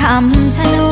คำชะโน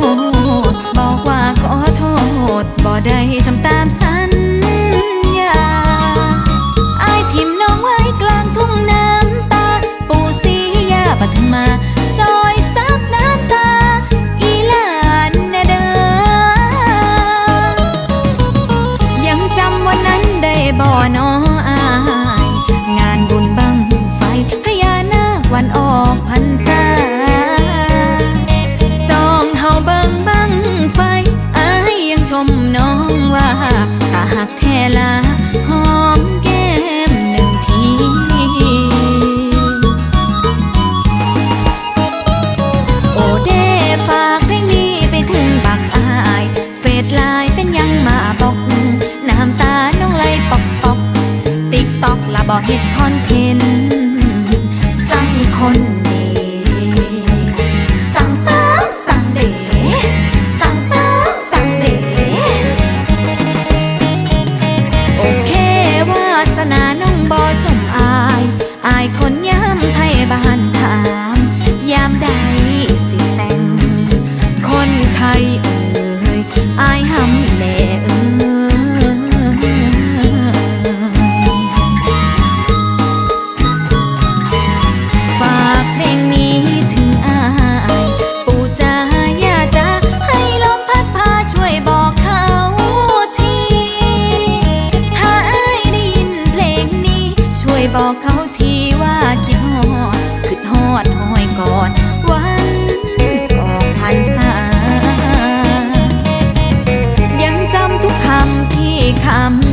อกเขาทีว่าคิดหอดขึ้หอดหอยก่อน วันออกพันษายังจำทุกคำที่คำ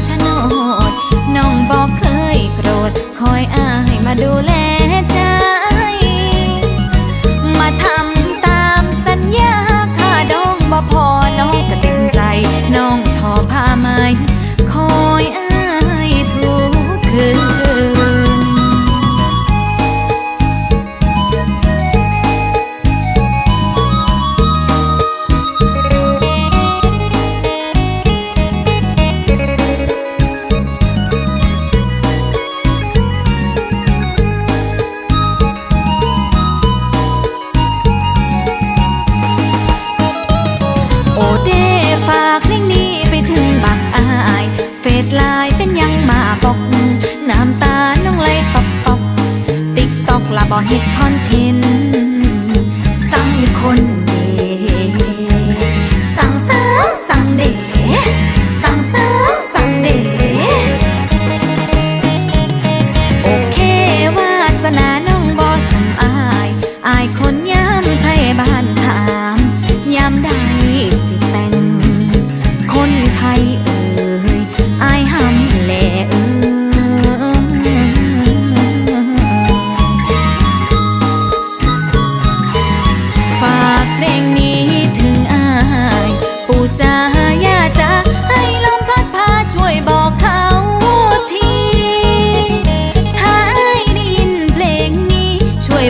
น้ำตาน้องไหลปอกปอกติ๊กตอกลาบอเฮ็ดคอนเทน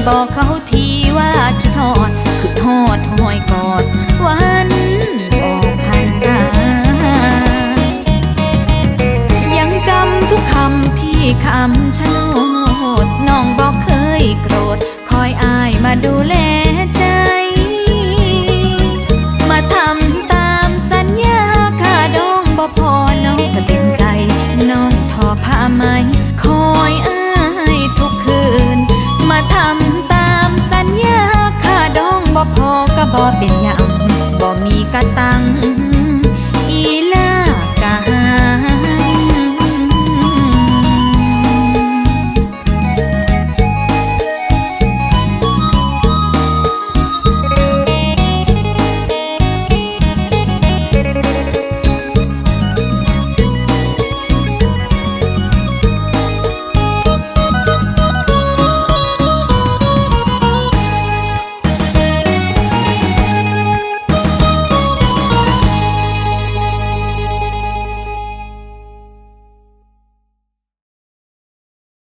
บอกเขาทีว่าคิดทอดคิดทอดหอยกอดวันออกพรรษายังจำทุกคำที่คำชะโนดน้องบอกเคยโกรธ คอยอายมาดูแล กะตัง